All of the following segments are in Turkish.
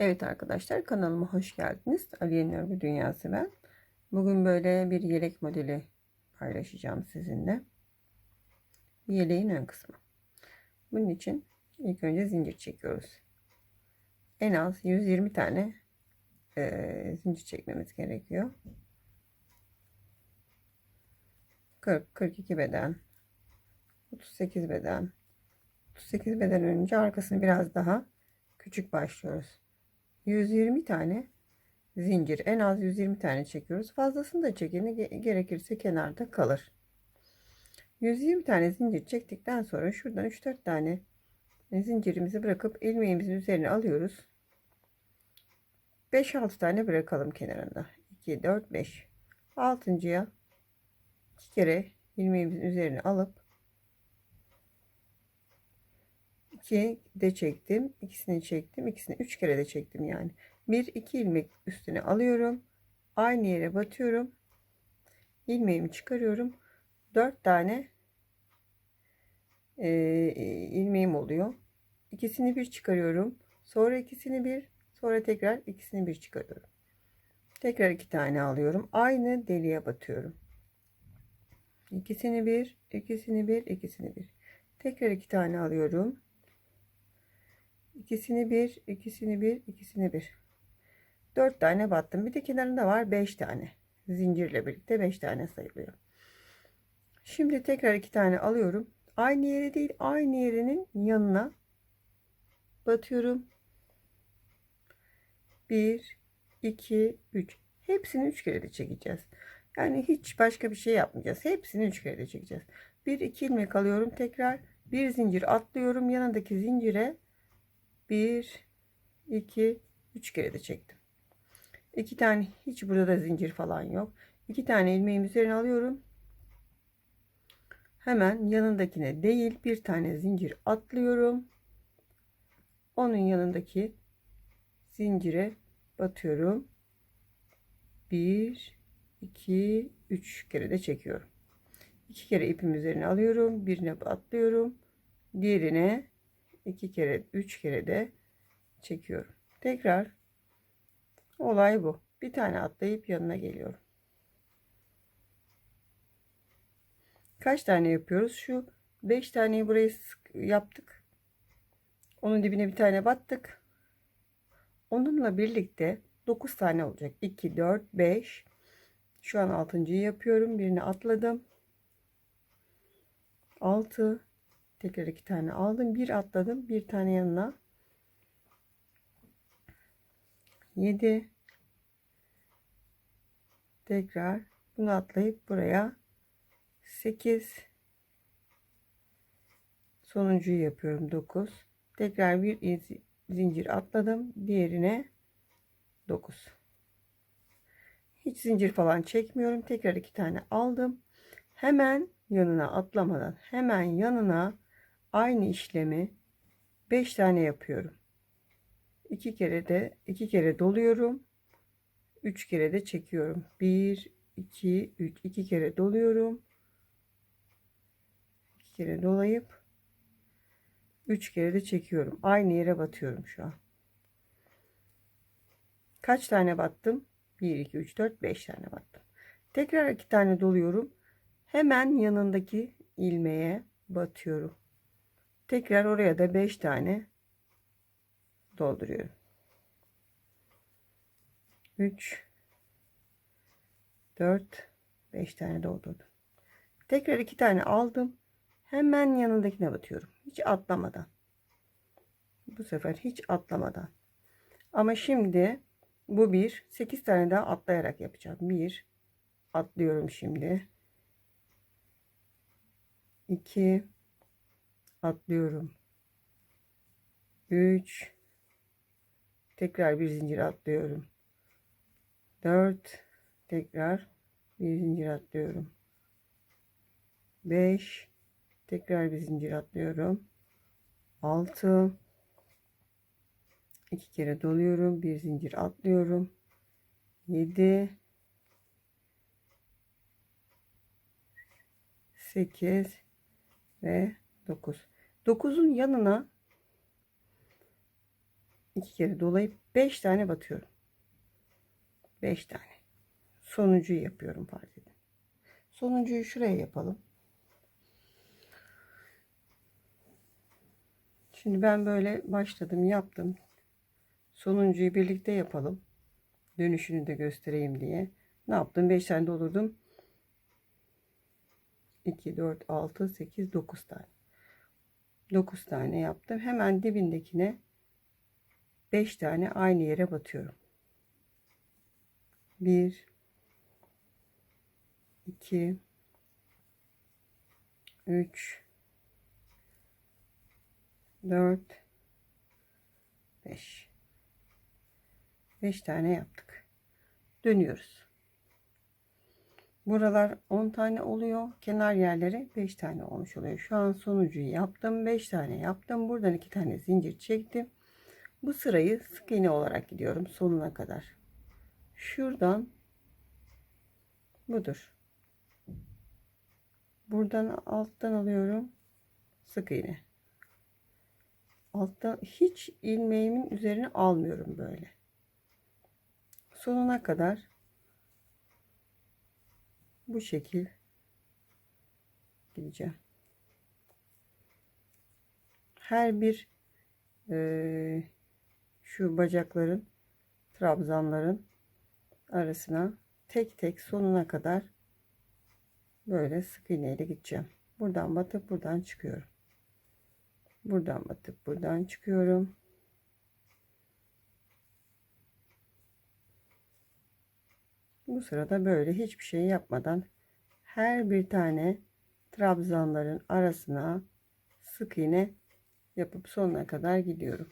Evet arkadaşlar kanalıma hoş geldiniz. Aliye'nin Örgü Dünyası ben. Bugün böyle bir yelek modeli paylaşacağım sizinle. Yeleğin ön kısmı. Bunun için ilk önce zincir çekiyoruz. En az 120 tane e, zincir çekmemiz gerekiyor. 40, 42 beden, 38 beden, 38 beden önce arkasını biraz daha küçük başlıyoruz. 120 tane zincir en az 120 tane çekiyoruz. Fazlasını da çekin gerekirse kenarda kalır. 120 tane zincir çektikten sonra şuradan 3-4 tane zincirimizi bırakıp ilmeğimizin üzerine alıyoruz. 5-6 tane bırakalım kenarında. 2, 4, 5. 6.ya 2 kere ilmeğimizin üzerine alıp 2 de çektim. ikisini çektim. ikisini 3 kere de çektim yani. 1 2 ilmek üstüne alıyorum. Aynı yere batıyorum. ilmeğimi çıkarıyorum. 4 tane e, ilmeğim oluyor. İkisini bir çıkarıyorum. Sonra ikisini bir, sonra tekrar ikisini bir çıkarıyorum. Tekrar iki tane alıyorum. Aynı deliğe batıyorum. İkisini bir, ikisini bir, ikisini bir. Tekrar iki tane alıyorum. İkisini bir, ikisini bir, ikisini bir. Dört tane battım. Bir de kenarında var beş tane. Zincirle birlikte beş tane sayılıyor. Şimdi tekrar iki tane alıyorum. Aynı yere değil, aynı yerinin yanına batıyorum. Bir, iki, üç. Hepsini üç kere de çekeceğiz. Yani hiç başka bir şey yapmayacağız. Hepsini üç kere de çekeceğiz. Bir iki ilmek alıyorum. Tekrar bir zincir atlıyorum. Yanındaki zincire 1 2 3 kere de çektim. 2 tane hiç burada da zincir falan yok. 2 tane ilmeğimi üzerine alıyorum. Hemen yanındakine değil bir tane zincir atlıyorum. Onun yanındaki zincire batıyorum. 1 2 3 kere de çekiyorum. 2 kere ipim üzerine alıyorum. Birine atlıyorum. Diğerine iki kere üç kere de çekiyorum. Tekrar olay bu. Bir tane atlayıp yanına geliyorum. Kaç tane yapıyoruz? Şu 5 taneyi buraya yaptık. Onun dibine bir tane battık. Onunla birlikte 9 tane olacak. 2, 4, 5. Şu an 6.yı yapıyorum. Birini atladım. 6, Tekrar iki tane aldım. Bir atladım. Bir tane yanına. 7 tekrar bunu atlayıp buraya. 8 sonuncuyu yapıyorum. 9 tekrar bir zincir atladım. Diğerine 9 hiç zincir falan çekmiyorum. Tekrar iki tane aldım. Hemen yanına atlamadan hemen yanına aynı işlemi 5 tane yapıyorum. 2 kere de 2 kere doluyorum. 3 kere de çekiyorum. 1 2 3 2 kere doluyorum. 2 kere dolayıp 3 kere de çekiyorum. Aynı yere batıyorum şu an. Kaç tane battım? 1 2 3 4 5 tane battım. Tekrar 2 tane doluyorum. Hemen yanındaki ilmeğe batıyorum. Tekrar oraya da 5 tane dolduruyorum. 3 4 5 tane doldurdum. Tekrar 2 tane aldım. Hemen yanındakine batıyorum. Hiç atlamadan. Bu sefer hiç atlamadan. Ama şimdi bu bir 8 tane daha atlayarak yapacağım. 1 atlıyorum şimdi. 2 atlıyorum. 3 tekrar bir zincir atlıyorum. 4 tekrar bir zincir atlıyorum. 5 tekrar bir zincir atlıyorum. 6 iki kere doluyorum. Bir zincir atlıyorum. 7 8 ve 9. 9'un yanına iki kere dolayıp 5 tane batıyorum. 5 tane. Sonuncuyu yapıyorum fark edin. Sonuncuyu şuraya yapalım. Şimdi ben böyle başladım yaptım. Sonuncuyu birlikte yapalım. Dönüşünü de göstereyim diye. Ne yaptım? 5 tane doldurdum. 2, 4, 6, 8, 9 tane. 9 tane yaptım. Hemen dibindekine 5 tane aynı yere batıyorum. 1 2 3 4 5 5 tane yaptık. Dönüyoruz. Buralar 10 tane oluyor. Kenar yerleri 5 tane olmuş oluyor. Şu an sonuncuyu yaptım. 5 tane yaptım. Buradan 2 tane zincir çektim. Bu sırayı sık iğne olarak gidiyorum sonuna kadar. Şuradan budur. Buradan alttan alıyorum. Sık iğne. Alttan hiç ilmeğimin üzerine almıyorum böyle. Sonuna kadar bu şekil gideceğim. Her bir e, şu bacakların trabzanların arasına tek tek sonuna kadar böyle sık iğneyle gideceğim. Buradan batıp buradan çıkıyorum. Buradan batıp buradan çıkıyorum. Bu sırada böyle hiçbir şey yapmadan her bir tane trabzanların arasına sık iğne yapıp sonuna kadar gidiyorum.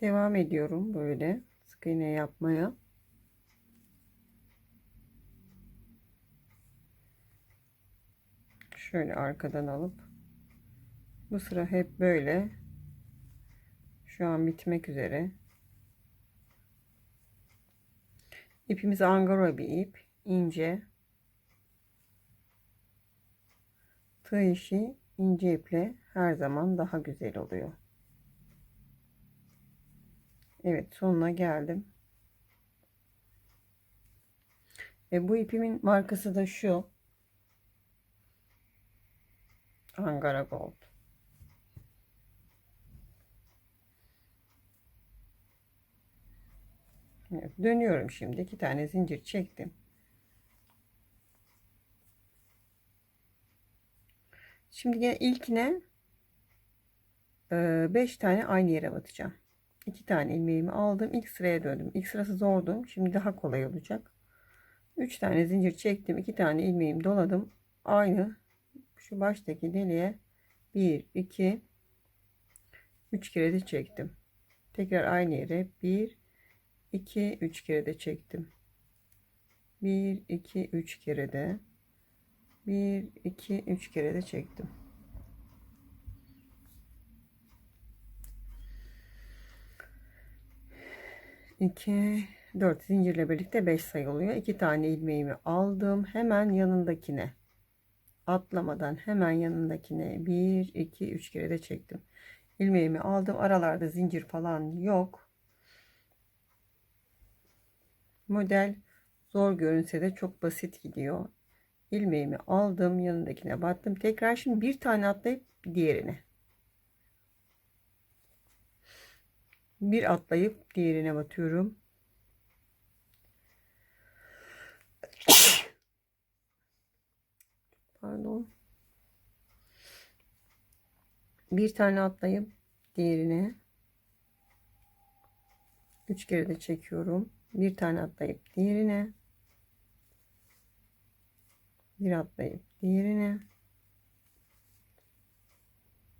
Devam ediyorum böyle sık iğne yapmaya. Şöyle arkadan alıp bu sıra hep böyle şu an bitmek üzere. İpimiz angora bir ip, ince. Tığ işi ince iple her zaman daha güzel oluyor. Evet sonuna geldim. Ve bu ipimin markası da şu. Angara Gold. Evet, dönüyorum şimdi. iki tane zincir çektim. Şimdi ilkine 5 tane aynı yere batacağım. 2 tane ilmeğimi aldım. İlk sıraya döndüm. İlk sırası zordu. Şimdi daha kolay olacak. 3 tane zincir çektim. 2 tane ilmeğimi doladım. Aynı şu baştaki deliğe 1 2 3 kere de çektim. Tekrar aynı yere 1 2 3 kere de çektim. 1 2 3 kere de 1 2 3 kere de çektim. 2 4 zincirle birlikte 5 sayı oluyor. 2 tane ilmeğimi aldım. Hemen yanındakine atlamadan hemen yanındakine 1 2 3 kere de çektim. Ilmeğimi aldım. Aralarda zincir falan yok. Model zor görünse de çok basit gidiyor. Ilmeğimi aldım. Yanındakine battım. Tekrar şimdi bir tane atlayıp diğerine. Bir atlayıp diğerine batıyorum. Pardon. Bir tane atlayıp diğerine üç kere de çekiyorum. Bir tane atlayıp diğerine bir atlayıp diğerine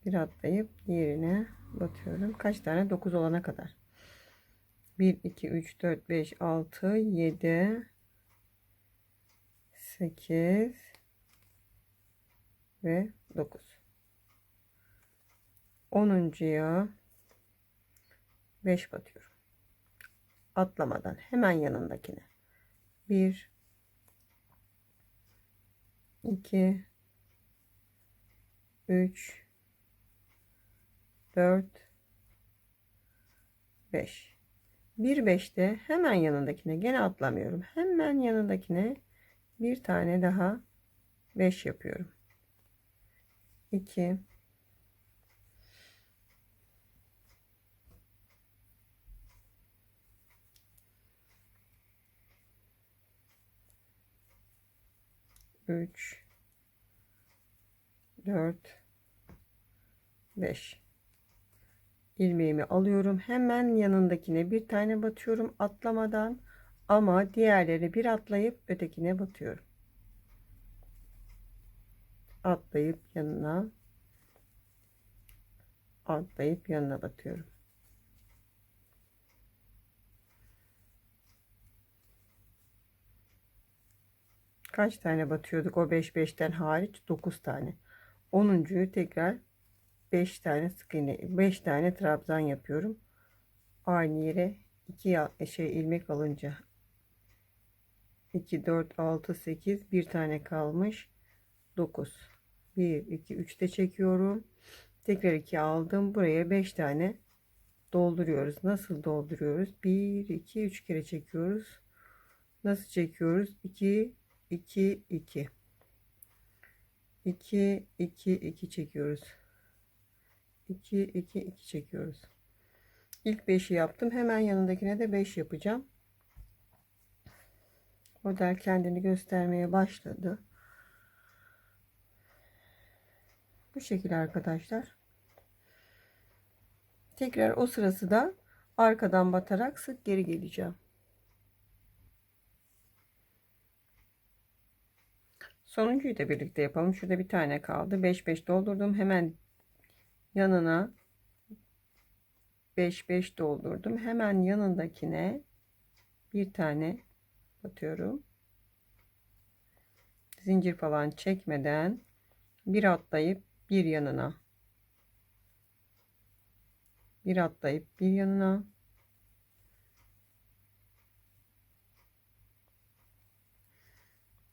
bir atlayıp diğerine batıyorum. Kaç tane? 9 olana kadar. 1 2 3 4 5 6 7 8 ve 9. 10.ya 5 batıyorum. Atlamadan hemen yanındakine. 1 2 3 4 5 1 5'te hemen yanındakine gene atlamıyorum. Hemen yanındakine bir tane daha 5 yapıyorum. 2 3 4 5 ilmeğimi alıyorum. Hemen yanındakine bir tane batıyorum atlamadan. Ama diğerleri bir atlayıp ötekine batıyorum atlayıp yanına atlayıp yanına batıyorum. Kaç tane batıyorduk o 5 5'ten hariç? 9 tane. 10.yu tekrar 5 tane sık iğne 5 tane trabzan yapıyorum. Aynı yere 2 şey ilmek alınca 2 4 6 8 bir tane kalmış 9 1 2 3 de çekiyorum. Tekrar 2 aldım. Buraya 5 tane dolduruyoruz. Nasıl dolduruyoruz? 1 2 3 kere çekiyoruz. Nasıl çekiyoruz? 2 2 2 2 2 2 çekiyoruz. 2 2 2 çekiyoruz. İlk 5'i yaptım. Hemen yanındakine de 5 yapacağım. Model kendini göstermeye başladı bu şekilde arkadaşlar tekrar o sırası da arkadan batarak sık geri geleceğim Sonuncuyu da birlikte yapalım. Şurada bir tane kaldı. 5 5 doldurdum. Hemen yanına 5 5 doldurdum. Hemen yanındakine bir tane batıyorum. Zincir falan çekmeden bir atlayıp bir yanına. Bir atlayıp bir yanına.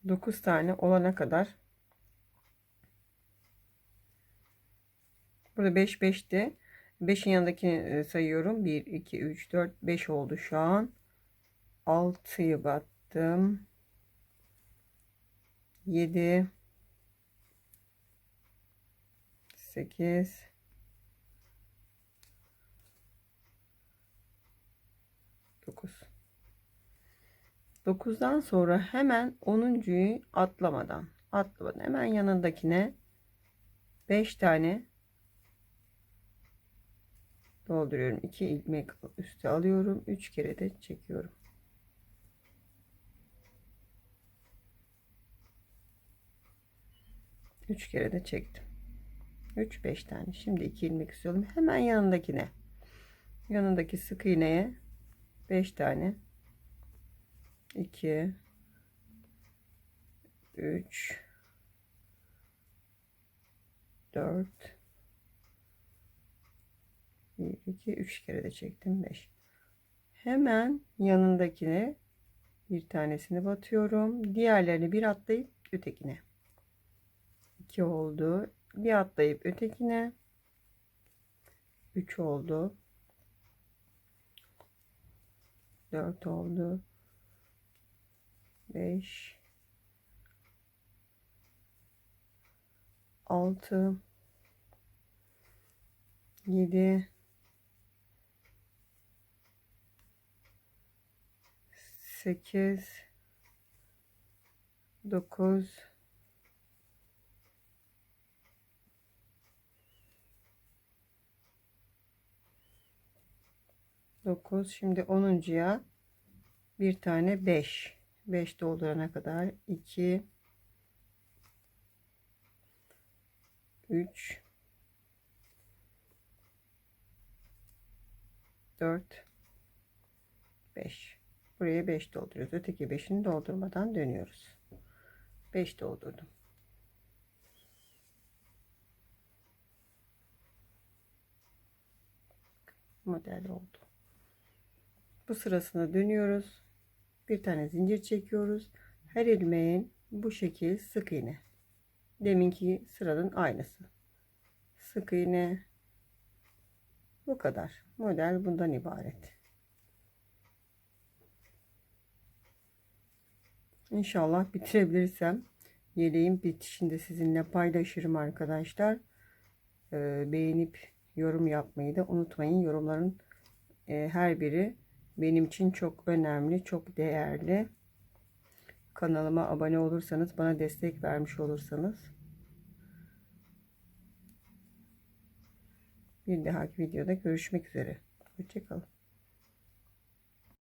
9 tane olana kadar. Burada 5 5'te 5'in yanındakini e, sayıyorum. 1 2 3 4 5 oldu şu an. 6'yı battım. 7 8 9 9'dan sonra hemen 10.yu atlamadan atlamadan hemen yanındakine 5 tane dolduruyorum. 2 ilmek üstü alıyorum. 3 kere de çekiyorum. Üç kere de çektim. 3 5 tane. Şimdi 2 ilmek istiyorum. Hemen yanındakine. Yanındaki sık iğneye 5 tane. 2 3 4 1 2 3 kere de çektim. 5 hemen yanındakine bir tanesini batıyorum. Diğerlerini bir atlayıp ötekine. 2 oldu bir atlayıp ötekine. 3 oldu. 4 oldu. 5 6 7 8 9 9 şimdi 10'uncuya bir tane 5 5 doldurana kadar 2 3 4 5 buraya 5 dolduruyoruz. Öteki 5'ini doldurmadan dönüyoruz. 5 doldurdum. Model oldu bu sırasına dönüyoruz bir tane zincir çekiyoruz her ilmeğin bu şekil sık iğne deminki sıranın aynısı. Sık iğne. Bu kadar. Model bundan ibaret. İnşallah bitirebilirsem yeleğin bitişinde sizinle paylaşırım arkadaşlar. Ee, beğenip yorum yapmayı da unutmayın. Yorumların e, her biri benim için çok önemli, çok değerli. Kanalıma abone olursanız, bana destek vermiş olursanız bir dahaki videoda görüşmek üzere. Hoşçakalın.